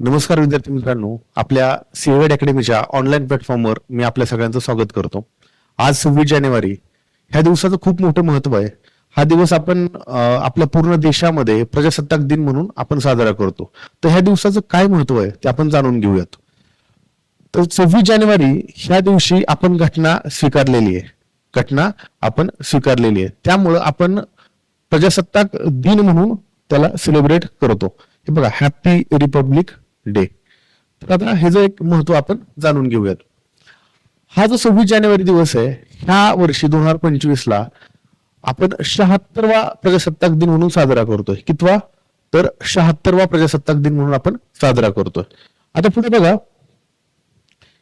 नमस्कार विद्यार्थी मित्रांनो. आपल्या सीएड अकॅडमीच्या ऑनलाईन प्लॅटफॉर्मवर मी आपल्या सगळ्यांचं स्वागत करतो. आज सव्वीस जानेवारी. ह्या दिवसाचं खूप मोठं महत्त्व आहे. हा दिवस आपण आपल्या पूर्ण देशामध्ये प्रजासत्ताक दिन म्हणून आपण साजरा करतो. तर ह्या दिवसाचं काय महत्त्व आहे ते आपण जाणून घेऊयात. तर सव्वीस जानेवारी ह्या दिवशी आपण घटना स्वीकारलेली आहे. घटना आपण स्वीकारलेली आहे. त्यामुळं आपण प्रजासत्ताक दिन म्हणून त्याला सेलिब्रेट करतो. हे बघा हॅपी रिपब्लिक डे. तर आता हे एक महत्त्व आपण जाणून घेऊयात. हा जो सव्वीस जानेवारी दिवस आहे ह्या वर्षी दोन हजार पंचवीस ला आपण शहात्तरवा प्रजासत्ताक दिन म्हणून साजरा करतोय. कितवा? तर शहात्तरवा प्रजासत्ताक दिन म्हणून आपण साजरा करतोय. आता पुढे बघा.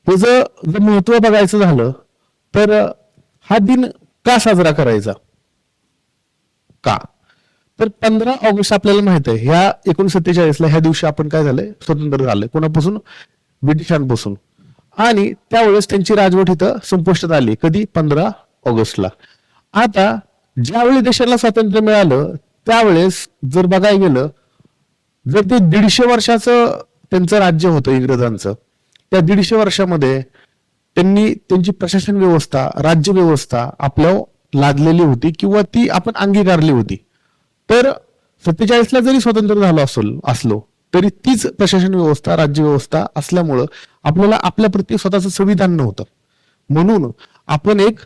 हे जर जर महत्त्व बघायचं झालं तर हा दिन का साजरा करायचा? का? तर पंधरा ऑगस्ट आपल्याला माहीत आहे ह्या एकोणीशे सत्तेचाळीसला ह्या दिवशी आपण काय झालंय? स्वतंत्र झालंय. कोणापासून? ब्रिटिशांपासून. आणि त्यावेळेस त्यांची राजवट इथं संपुष्टात आली कधी? पंधरा ऑगस्टला. आता ज्यावेळी देशाला स्वातंत्र्य मिळालं त्यावेळेस जर बघायला गेलं जर ते दीडशे वर्षाचं त्यांचं राज्य होतं इंग्रजांचं त्या दीडशे वर्षामध्ये त्यांनी त्यांची प्रशासन व्यवस्था राज्य व्यवस्था आपल्या लादलेली होती किंवा ती आपण अंगीकारली होती. तर सत्तेचाळीसला जरी स्वतंत्र झालो असेल असलो तरी तीच प्रशासन व्यवस्था राज्य व्यवस्था असल्यामुळं आपल्याला आपल्या प्रत्येक स्वतःचं संविधान नव्हतं. म्हणून आपण एक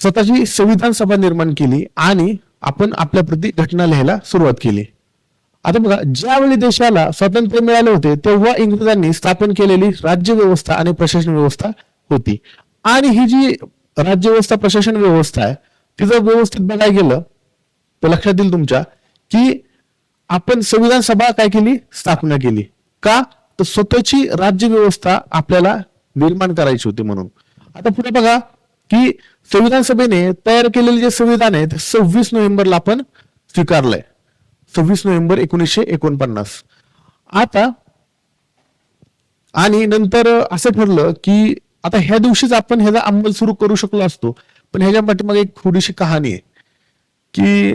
स्वतःची संविधान सभा निर्माण केली आणि आपण आपल्या प्रती घटना लिहायला सुरुवात केली. आता बघा ज्यावेळी देशाला स्वातंत्र्य मिळाले होते तेव्हा इंग्रजांनी स्थापन केलेली राज्य व्यवस्था आणि प्रशासन व्यवस्था होती. आणि ही जी राज्य व्यवस्था प्रशासन व्यवस्था आहे ती जर व्यवस्थित बघायला गेलं तर लक्षात येईल तुमच्या की आपण संविधान सभा काय केली? स्थापना केली. का? तर स्वतःची राज्य व्यवस्था आपल्याला निर्माण करायची होती म्हणून. आता पुढे बघा की संविधान सभेने तयार केलेले जे संविधान आहे ते सव्वीस नोव्हेंबरला आपण स्वीकारलंय. सव्वीस नोव्हेंबर एकोणीसशे एकोणपन्नास. आता आणि नंतर असं ठरलं की आता ह्या दिवशीच आपण ह्याचा अंमल सुरू करू शकलो असतो. पण ह्याच्या पाठीमागे एक थोडीशी कहाणी आहे. की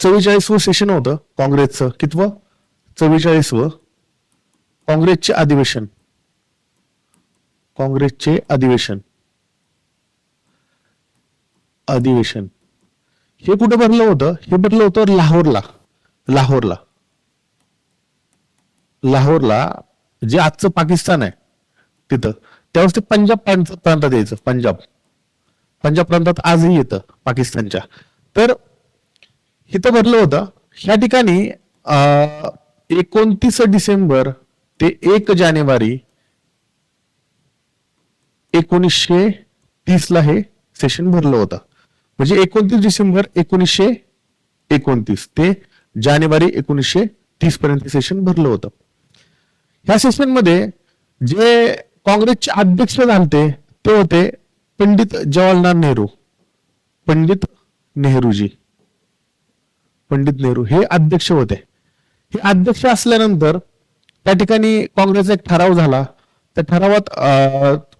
चव्वेचाळीसवं सेशन होतं काँग्रेसचं. कितवं? चव्वेचाळीसवं. काँग्रेसचे अधिवेशन. काँग्रेसचे अधिवेशन. अधिवेशन. हे कुठे भरलं होतं? हे भरलं होतं लाहोरला. लाहोरला. लाहोरला जे आजचं पाकिस्तान आहे तिथं. त्यावेळेस ते पंजाब प्रांत प्रांतात यायचं पंजाब. पंजाब प्रांतात आजही येतं पाकिस्तानच्या. तर इथं भरलं होतं. ह्या ठिकाणी एकोणतीस डिसेंबर ते एक जानेवारी एकोणीसशे तीस ला हे सेशन भरलं होतं. म्हणजे एकोणतीस डिसेंबर एकोणीसशे एकोणतीस ते जानेवारी एकोणीसशे तीस पर्यंत सेशन भरलं होतं. ह्या सेशनमध्ये जे काँग्रेसचे अध्यक्ष झालते ते होते पंडित जवाहरलाल नेहरू. पंडित नेहरूजी. पंडित नेहरू. हे अध्यक्ष होते. हे अध्यक्ष असल्यानंतर त्या ठिकाणी काँग्रेसचा एक ठराव झाला. त्या ठरावात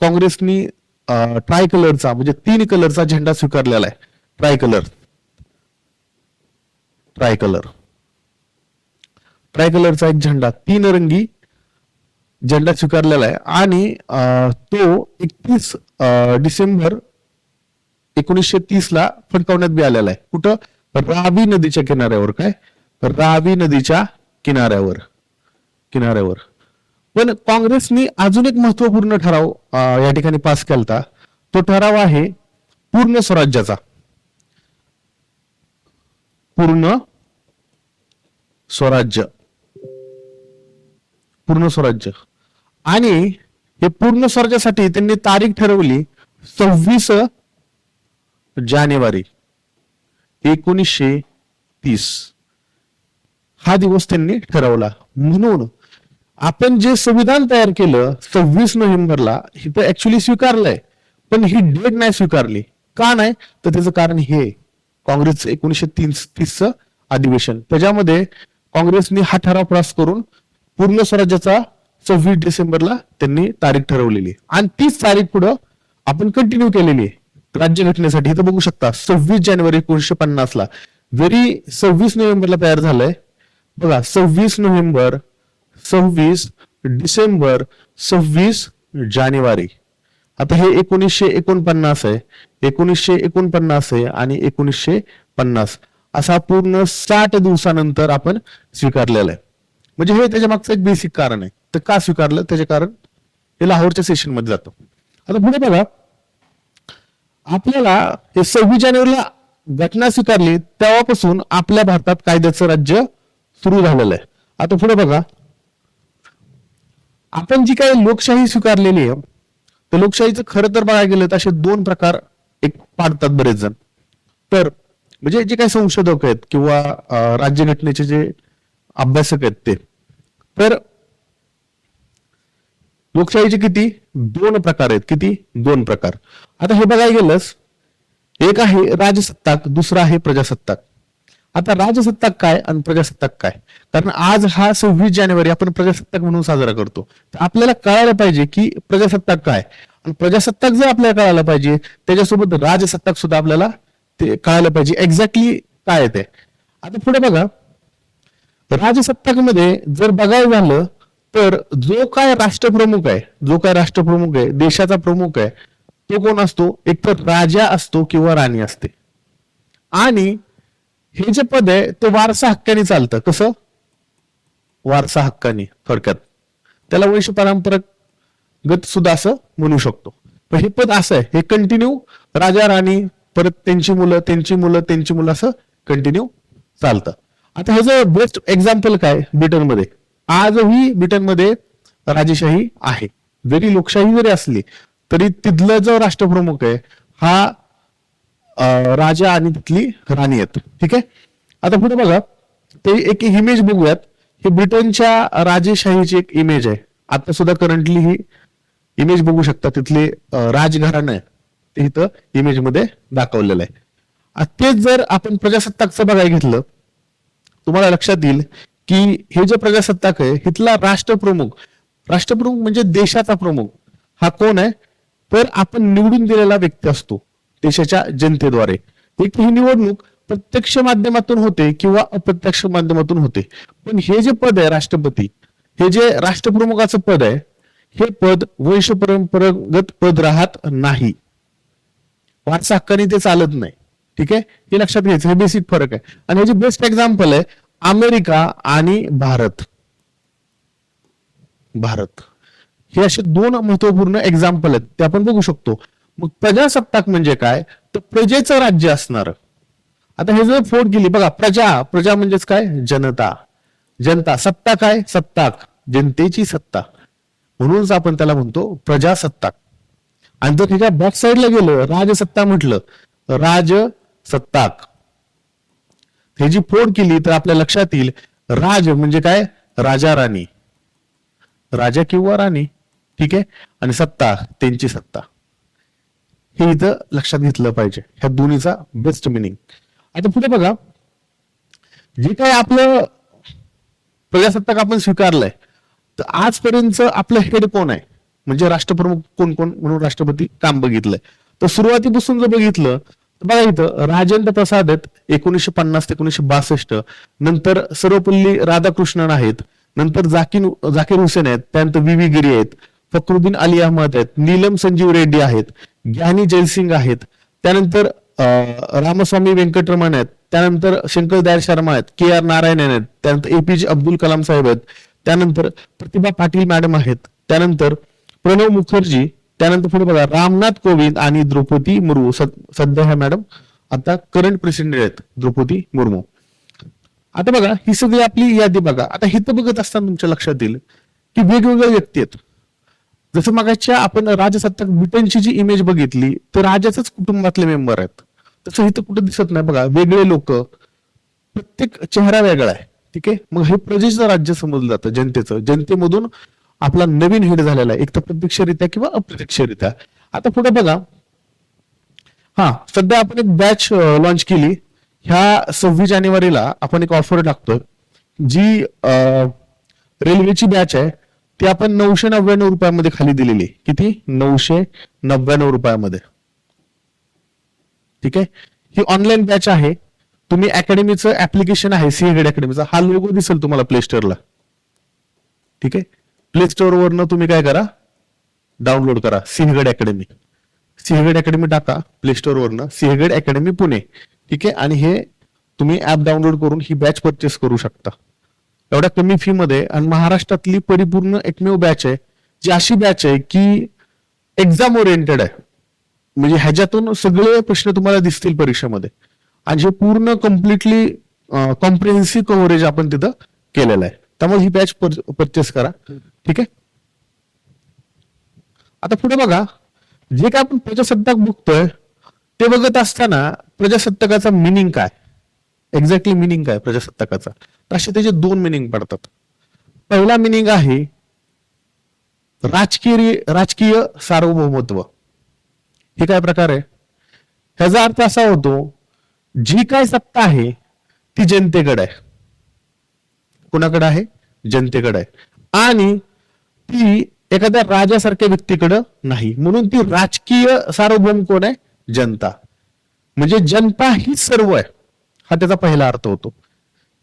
काँग्रेसनी ट्राय कलरचा म्हणजे तीन कलरचा झेंडा स्वीकारलेला आहे. ट्राय कलर ट्राय कलर ट्राय कलरचा एक झेंडा तीन रंगी झेंडा स्वीकारलेला आहे. आणि तो एकतीस डिसेंबर एकोणीसशे तीस ला फडकवण्यात बी आलेला आहे. कुठं? रावी नदीच्या किनाऱ्यावर काय? रावी नदीच्या किनाऱ्यावर. किनाऱ्यावर. पण काँग्रेसनी अजून एक महत्त्वपूर्ण ठराव या ठिकाणी पास केलता. तो ठराव आहे पूर्ण स्वराज्याचा. पूर्ण स्वराज्य. पूर्ण स्वराज्य. आणि हे पूर्ण स्वराज्यासाठी त्यांनी तारीख ठरवली सव्वीस जानेवारी एकोणीसशे तीस. हा दिवस त्यांनी ठरवला. म्हणून आपण जे संविधान तयार केलं सव्वीस नोव्हेंबरला हे तर ऍक्च्युली स्वीकारलंय. पण ही डेट नाही स्वीकारली. का नाही? तर त्याचं कारण हे. काँग्रेस एकोणीसशे तीस तीसचं अधिवेशन. त्याच्यामध्ये काँग्रेसने हा ठराव पास करून पूर्ण स्वराज्याचा सव्वीस डिसेंबरला त्यांनी तारीख ठरवलेली. आहे. आणि तीच तारीख पुढं आपण कंटिन्यू केलेली आहे. राज्यघटनेसाठी इथं बघू शकता सव्वीस जानेवारी एकोणीसशे पन्नास ला जरी सव्वीस नोव्हेंबरला तयार झालंय. बघा सव्वीस नोव्हेंबर सव्वीस डिसेंबर सव्वीस जानेवारी. आता हे एकोणीसशे एकोणपन्नास आहे. एकोणीसशे एकोणपन्नास आहे आणि एकोणीसशे पन्नास. असा पूर्ण साठ दिवसानंतर आपण स्वीकारलेला आहे. म्हणजे हे त्याच्या मागचं एक बेसिक कारण आहे. तर का स्वीकारलं? त्याचे कारण हे लाहोरच्या सेशनमध्ये जातं. आता पुढे बघा. आपल्याला हे सव्वीस जानेवारीला घटना स्वीकारली तेव्हापासून आपल्या भारतात कायद्याचं राज्य सुरू झालेलं आहे. आता पुढे बघा. आपण जी काही लोकशाही स्वीकारलेली आहे तर लोकशाहीचं खरं तर बघायला गेलं तर असे दोन प्रकार एक पाडतात बरेच जण तर म्हणजे जे काही संशोधक आहेत किंवा राज्यघटनेचे जे अभ्यासक आहेत ते. तर लोकशाहीचे किती? दोन प्रकार आहेत. किती? दोन प्रकार. आता हे बघायला गेलंच एक आहे राजसत्ताक दुसरा आहे प्रजासत्ताक. आता राजसत्ताक काय आणि प्रजासत्ताक काय? कारण आज हा सव्वीस जानेवारी आपण प्रजासत्ताक म्हणून साजरा करतो. तर आपल्याला कळायला पाहिजे की प्रजासत्ताक काय? आणि प्रजासत्ताक जर आपल्याला कळायला पाहिजे त्याच्यासोबत राजसत्ताक सुद्धा आपल्याला ते कळायला पाहिजे. एक्झॅक्टली काय ते? आता पुढे बघा. राजसत्ताकमध्ये जर बघायला झालं तर जो काय राष्ट्रप्रमुख आहे जो काय राष्ट्रप्रमुख आहे देशाचा प्रमुख आहे तो कोण असतो? एक तर राजा असतो किंवा राणी असते. आणि हे जे पद आहे ते वारसा हक्काने चालतं. कसं? वारसा हक्काने थोडक्यात. त्याला वैश्य परंपरागत सुद्धा असं म्हणू शकतो. पण हे पद असं आहे हे कंटिन्यू राजा राणी परत त्यांची मुलं त्यांची मुलं त्यांची मुलं असं कंटिन्यू चालतं. आता ह्याचं बेस्ट एक्झाम्पल काय? ब्रिटनमध्ये. आजही ब्रिटनमध्ये राजेशाही आहे. जरी लोकशाही जरी असली तरी तिथला जो राष्ट्रप्रमुख आहे हा राजा आणि तिथली राणी आहेत. ठीक आहे? आता पुढे बघा ते एक इमेज बघूयात. हे ब्रिटनच्या राजेशाहीची एक इमेज आहे. आता सुद्धा करंटली ही इमेज बघू शकता तिथले राजघराणं आहे. ते इथं इमेजमध्ये दाखवलेलं आहे. तेच जर आपण प्रजासत्ताकचं बघायला घेतलं तुम्हाला लक्षात येईल की हे जे प्रजासत्ताक आहे इथला राष्ट्रप्रमुख राष्ट्रप्रमुख म्हणजे देशाचा प्रमुख हा कोण आहे? तर आपण निवडून दिलेला व्यक्ती असतो देशाच्या जनतेद्वारे. एक ही निवडणूक प्रत्यक्ष माध्यमातून होते किंवा अप्रत्यक्ष माध्यमातून होते. पण हे जे पद आहे राष्ट्रपती हे जे राष्ट्रप्रमुखाचं पद आहे हे पद वंश परंपरागत पद राहत नाही. वारसा हक्काने ते चालत नाही. ठीक आहे? हे लक्षात घ्यायचं हे बेसिक फरक आहे. आणि हे जे बेस्ट एक्झाम्पल आहे अमेरिका आणि भारत. भारत. हे असे दोन महत्त्वपूर्ण एक्झाम्पल आहेत. ते आपण बघू शकतो. मग प्रजासत्ताक म्हणजे काय? तर प्रजेचं राज्य असणार. आता हे जर फोड केली बघा प्रजा. प्रजा म्हणजेच काय? जनता. जनता. सत्ता काय? सत्ताक. जनतेची सत्ता. म्हणूनच आपण त्याला म्हणतो प्रजासत्ताक. आणि जर त्याच्या बॅक साईडला गेलं राजसत्ता म्हटलं राजसत्ताक. ह्याची फोड केली तर आपल्या लक्षात येईल राज म्हणजे काय? राजा राणी. राजा किंवा राणी ठीक आहे? आणि सत्ता त्यांची सत्ता. हे इथं लक्षात घेतलं पाहिजे. ह्या दोन्हीचा बेस्ट मिनिंग आता पुढे बघा. जे काय आपलं प्रजासत्ताक आपण स्वीकारलंय तर आजपर्यंत आपलं हेड कोण आहे? म्हणजे राष्ट्रप्रमुख कोण कोण? म्हणून राष्ट्रपती काम बघितलंय. तर सुरुवातीपासून जर बघितलं बघा इथं राजेंद्र प्रसाद आहेत एकोणीसशे पन्नास ते एकोणीसशे बासष्ट. नंतर सर्वपल्ली राधाकृष्णन आहेत नंतर जाकीर जाकीर हुसेन आहेत त्यानंतर व्ही व्ही गिरी आहेत फखरुद्दीन अली अहमद आहेत नीलम संजीव रेड्डी आहेत ज्ञानी जयसिंग आहेत त्यानंतर अं, रामस्वामी व्यंकटरमण आहेत त्यानंतर शंकर दयाळ शर्मा आहेत के आर नारायण आहेत त्यानंतर एपीजे अब्दुल कलाम साहेब आहेत त्यानंतर प्रतिभा पाटील मॅडम आहेत त्यानंतर प्रणव मुखर्जी त्यानंतर पुढे बघा रामनाथ कोविंद आणि द्रौपदी मुर्मू. सध्या ह्या मॅडम आता करंट प्रेसिडेंट आहेत द्रौपदी मुर्मू. आता बघा ही सगळी आपली यादी बघा. आता हिथं बघत असताना तुमच्या लक्षात येईल की वेगवेगळ्या व्यक्ती आहेत. जसं मागाच्या आपण राजसत्ताक ब्रिटनची जी इमेज बघितली तर राजाच्याच कुटुंबातले मेंबर आहेत. तसं इथं कुठं दिसत नाही बघा. वेगळे लोक प्रत्येक चेहरा वेगळा आहे. ठीक आहे? मग हे प्रजेचं राज्य समजलं जातं जनतेचं. जनतेमधून आपला नवीन हेड झालेला आहे. एक तर प्रत्यक्षरित्या किंवा अप्रत्यक्षरित्या. आता पुढे बघा. हा सध्या आपण एक बॅच लॉन्च केली. ह्या सव्वीस जानेवारीला आपण एक ऑफर टाकतोय. जी रेल्वेची बॅच आहे. ती आपण नऊशे नव्याण्णव रुपयामध्ये खाली दिलेली किती? नऊशे नव्याण्णव रुपयामध्ये. ठीक आहे? ही ऑनलाईन बॅच आहे. तुम्ही अकॅडमीचं ऍप्लिकेशन आहे. सीएड अकॅडमीचा हा लोगो दिसेल तुम्हाला प्ले स्टोअरला ठीक आहे? प्ले स्टोअर वरनं तुम्ही काय करा? डाउनलोड करा सिंहगड अकॅडमी सिंहगड अकॅडमी टाका. प्ले स्टोअर वरनं सिंहगड अकॅडमी पुणे. ठीक आहे? आणि हे तुम्ही ऍप डाउनलोड करून ही बॅच परचेस करू शकता. एवढ्या कमी फी मध्ये आणि महाराष्ट्रातली परिपूर्ण एकमेव बॅच आहे जी अशी बॅच आहे की एक्झाम ओरिएंटेड आहे. म्हणजे ह्याच्यातून सगळे प्रश्न तुम्हाला दिसतील परीक्षेमध्ये. आणि हे पूर्ण कम्प्लिटली कॉम्प्रिहेन्सिव्ह कव्हरेज आपण तिथं केलेलं आहे. त्यामुळे ही बॅच परचेस करा. ठीक आहे? आता पुढे बघा. जे काय आपण प्रजासत्ताक बघतोय ते बघत असताना प्रजासत्ताकाचा मिनिंग काय? एक्झॅक्टली मिनिंग काय प्रजासत्ताकाचा? असे त्याचे दोन मिनिंग पडतात. पहिला मिनिंग आहे राजकीय राजकीय सार्वभौमत्व. हे काय प्रकार आहे? ह्याचा अर्थ असा होतो जी काय सत्ता आहे ती जनतेकडे आहे. कुणाकडे आहे? जनतेकडे आहे. आणि ती एखाद्या राजासारख्या व्यक्तीकडं नाही. म्हणून ती राजकीय सार्वभौम कोण आहे? जनता. म्हणजे जनता ही सर्व आहे. हा त्याचा पहिला अर्थ होतो.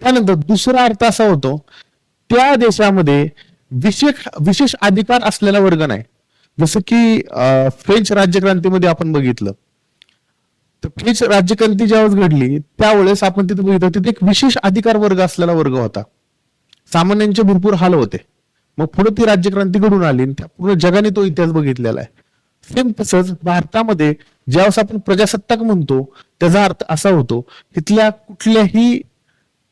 त्यानंतर दुसरा अर्थ असा होतो त्या देशामध्ये विशेष विशेष अधिकार असलेला वर्ग नाही. जसं की फ्रेंच राज्यक्रांतीमध्ये आपण बघितलं. तर फ्रेंच राज्यक्रांती ज्यावेळेस घडली त्यावेळेस आपण तिथे बघितलं तिथे एक विशेष अधिकार वर्ग असलेला वर्ग होता. सामान्यांचे भरपूर हाल होते. मग पुढे ती राज्यक्रांती घडून आली त्या पूर्ण जगाने तो इतिहास बघितलेला आहे. सेम तसंच भारतामध्ये ज्यावेळेस आपण प्रजासत्ताक म्हणतो त्याचा अर्थ असा होतो तिथल्या कुठल्याही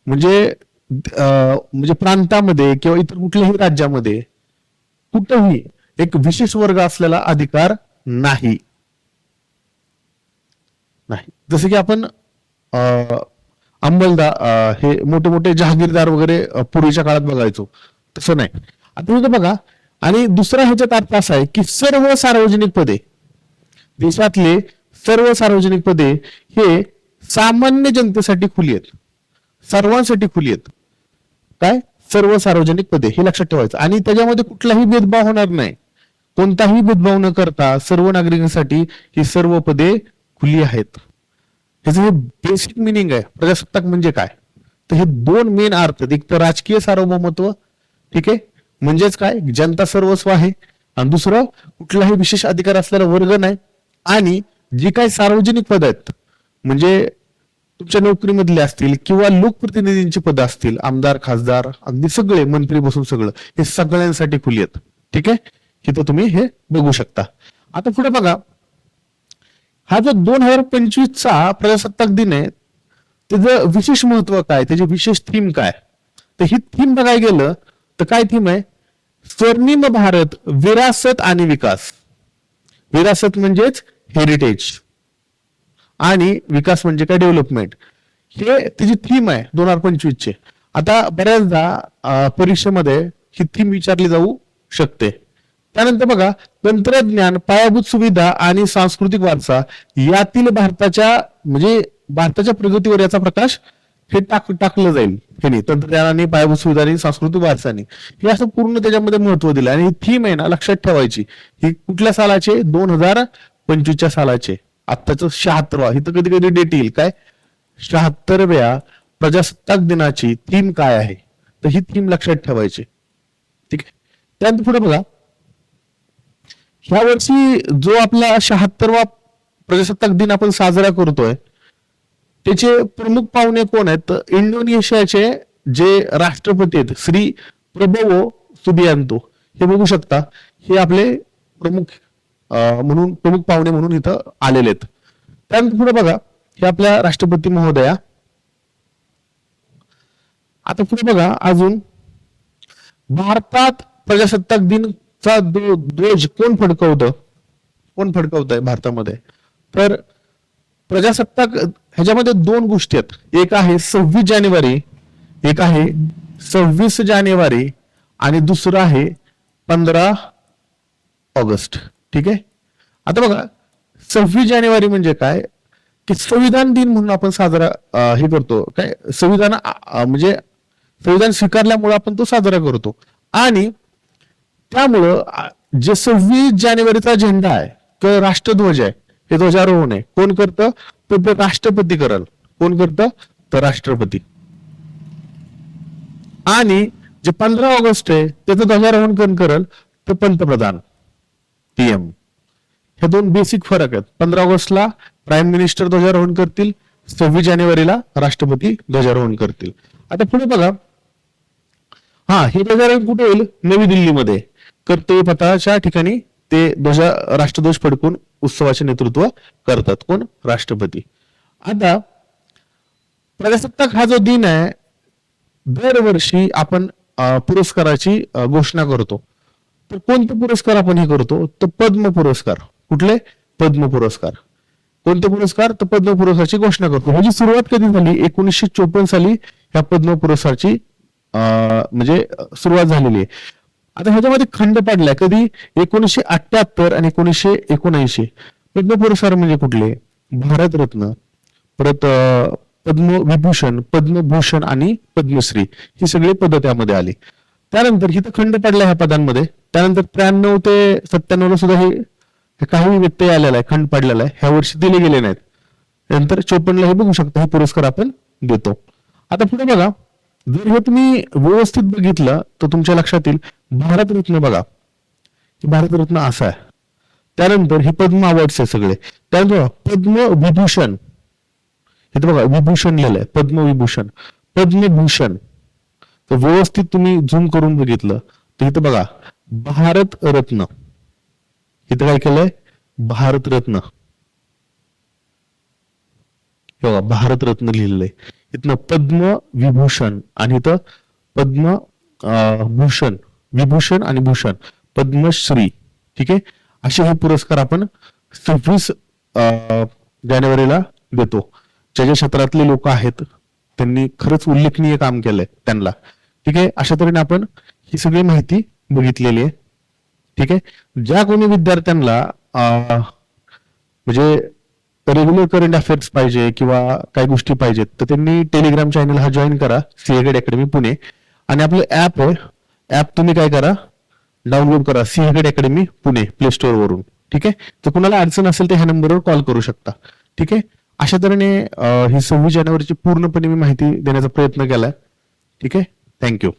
म्हणजे अं, म्हणजे प्रांतामध्ये किंवा इतर कुठल्याही राज्यामध्ये कुठंही एक विशेष वर्ग असलेला अधिकार नाही. नाही. जसं की आपण अं, हे मोठे मोठे जहागीरदार वगैरे पूर्वीच्या काळात बघायचो. तसं नाही. आता इथं बघा. आणि दुसरा ह्याच्यात अर्थ असा आहे की सर्व सार्वजनिक पदे देशातले सर्व सार्वजनिक पदे हे सामान्य जनतेसाठी खुली आहेत. सर्वांसाठी खुली आहेत. काय? सर्व सार्वजनिक पदे हे लक्षात ठेवायचं. आणि त्याच्यामध्ये कुठलाही भेदभाव होणार नाही. कोणताही भेदभाव न करता सर्व नागरिकांसाठी ही सर्व पदे खुली आहेत. ह्याचं हे बेसिक मिनिंग आहे. प्रजासत्ताक म्हणजे काय? तर हे दोन मेन अर्थ आहेत. एक तर राजकीय सार्वभौमत्व ठीक आहे? म्हणजेच काय? जनता सर्वस्व आहे. आणि दुसरं कुठलाही विशेष अधिकार असलेला वर्ग नाही. आणि जी काही सार्वजनिक पद आहेत म्हणजे तुमच्या नोकरीमधले असतील किंवा लोकप्रतिनिधींची पदं असतील आमदार खासदार अगदी सगळे मंत्री बसून सगळं हे सगळ्यांसाठी खुली आहेत. ठीक आहे? इथं तुम्ही हे बघू शकता. आता पुढे बघा. हा जो दोन हजार पंचवीसचा प्रजासत्ताक दिन आहे त्याचं विशेष महत्त्व काय? त्याची विशेष थीम काय? तर ही थीम बघायला गेलं तर काय थीम आहे? स्वर्णिम भारत विरासत आणि विकास. विरासत म्हणजेच हेरिटेज आणि विकास म्हणजे काय? डेव्हलपमेंट हे त्याची थीम आहे दोन हजार पंचवीस चे आता बऱ्याचदा परीक्षेमध्ये ही थीम विचारली जाऊ शकते. त्यानंतर बघा तंत्रज्ञान पायाभूत सुविधा आणि सांस्कृतिक वारसा यातील भारताच्या म्हणजे भारताच्या प्रगतीवर याचा प्रकाश हे टाक टाकलं जाईल. ह्यानी तंत्रज्ञानाने पायाभूत सुविधा आणि सांस्कृतिक वारसाने. हे असं पूर्ण त्याच्यामध्ये महत्त्व दिलं. आणि ही थीम आहे ना लक्षात ठेवायची. ही कुठल्या सालाचे? दोन हजार पंचवीसच्या सालाचे. आत्ताच शहात्तरवा. तर कधी कधी डेट येईल. काय? शहात्तरव्या प्रजासत्ताक दिनाची थीम काय आहे? तर ही थीम लक्षात ठेवायची. ठीक आहे? त्यानंतर पुढे बघा. ह्या वर्षी जो आपला शहात्तरवा प्रजासत्ताक दिन आपण साजरा करतोय त्याचे प्रमुख पाहुणे कोण आहेत? इंडोनेशियाचे जे राष्ट्रपती आहेत श्री प्रबोवो सुबियांतो. हे बघू शकता हे आपले प्रमुख अं, म्हणून प्रमुख पाहुणे म्हणून इथं आलेले आहेत. त्यानंतर पुढे बघा हे आपल्या राष्ट्रपती महोदया. आता पुढे बघा अजून भारतात प्रजासत्ताक दिन चा ध्वज कोण फडकवतं? कोण फडकवत आहे भारतामध्ये? तर प्रजासत्ताक ह्याच्यामध्ये दोन गोष्टी आहेत. एक आहे सव्वीस जानेवारी एक आहे सव्वीस जानेवारी आणि दुसरं आहे पंधरा ऑगस्ट. ठीक आहे? आता बघा सव्वीस जानेवारी म्हणजे काय? की संविधान दिन म्हणून आपण साजरा हे करतो. काय? संविधान म्हणजे संविधान स्वीकारल्यामुळे आपण तो साजरा करतो. आणि त्यामुळं जे सव्वीस जानेवारीचा झेंडा आहे किंवा राष्ट्रध्वज आहे हे ध्वजारोहण आहे. कोण करतं? तर ते राष्ट्रपती करल. कोण करतं? तर राष्ट्रपती. आणि जे पंधरा ऑगस्ट आहे त्याचं ध्वजारोहण कोण करल? तर पंतप्रधान पीएम हे दोन बेसिक फरक आहेत. पंधरा ऑगस्टला प्राईम मिनिस्टर ध्वजारोहण करतील सव्वीस जानेवारीला राष्ट्रपती ध्वजारोहण करतील. आता पुढे बघा. हा हे ध्वजारोहण कुठे होईल? नवी दिल्लीमध्ये. कर्तव्य पथाच्या ठिकाणी ते ध्वजा राष्ट्रध्वज फडकून उत्सवाचे नेतृत्व करतात. कोण? राष्ट्रपती. आता प्रजासत्ताक हा जो दिन आहे दरवर्षी आपण पुरस्काराची घोषणा करतो. तर कोणते पुरस्कार आपण हे करतो? तर पद्म पुरस्कार. कुठले? पद्म पुरस्कार. कोणते पुरस्कार? तर पद्म पुरस्काराची घोषणा करतो. ह्याची सुरुवात कधी झाली? एकोणीसशे चोपन्न साली ह्या पद्म पुरस्कारची अं, म्हणजे सुरुवात झालेली आहे. आता ह्याच्यामध्ये खंड पडलाय. कधी एकोणीसशे अठ्याहत्तर आणि एकोणीसशे एकोणऐंशी. पद्म पुरस्कार म्हणजे कुठले? भारतरत्न. परत पद्मविभूषण पद्मभूषण आणि पद्मश्री. ही सगळी पद त्यामध्ये आली. त्यानंतर हिथं खंड पडला ह्या पदांमध्ये. त्यानंतर त्र्याण्णव ते सत्त्याण्णव सुद्धा हे हे काही व्यत्यय आलेला आहे. खंड पडलेला आहे. ह्या वर्षी दिले गेले नाहीत. नंतर चोपन्नला हे बघू शकता. हे पुरस्कार आपण देतो. आता पुढे बघा. जर हे तुम्ही व्यवस्थित बघितलं तर तुमच्या लक्षात येईल भारतरत्न बघा. भारतरत्न असा आहे. त्यानंतर हे पद्म अवॉर्ड्स आहे सगळे. त्यानंतर विभूषण. पद्मविभूषण इथं बघा विभूषण लिहिलंय पद्मविभूषण पद्मभूषण तर व्यवस्थित तुम्ही झूम करून बघितलं तर इथं बघा भारत रत्न. इथं काय केलंय? भारतरत्न हे बघा भारतरत्न लिहिलंय. इथनं पद्म विभूषण आणि इथं पद्म अं, भूषण विभूषण आणि भूषण पद्मश्री ठीक आहे? असे हे पुरस्कार आपण सव्वीस जानेवारीला देतो. ज्या ज्या क्षेत्रातले लोक आहेत त्यांनी खरंच उल्लेखनीय काम केलंय त्यांना. ठीक आहे? अशा तऱ्हेने आपण ही सगळी माहिती बघितलेली आहे. ठीक आहे? ज्या कोणी विद्यार्थ्यांना अं, म्हणजे रेग्युलर करंट अफेअर्स पाहिजे किंवा काही गोष्टी पाहिजेत तर त्यांनी टेलिग्राम चॅनल हा जॉईन करा सिएगड अकॅडमी पुणे. आणि आपलं ऍप आहे ऍप तुम्ही काय करा डाउनलोड करा Sinhagad academy Pune play store वरून. ठीक आहे? तर कुणाला अडचण असेल तर ह्या नंबरवर कॉल करू शकता. ठीक आहे? अशा तऱ्हेने ही सव्वीस जानेवारीची पूर्णपणे मी माहिती देण्याचा प्रयत्न केला ठीक आहे? थँक्यू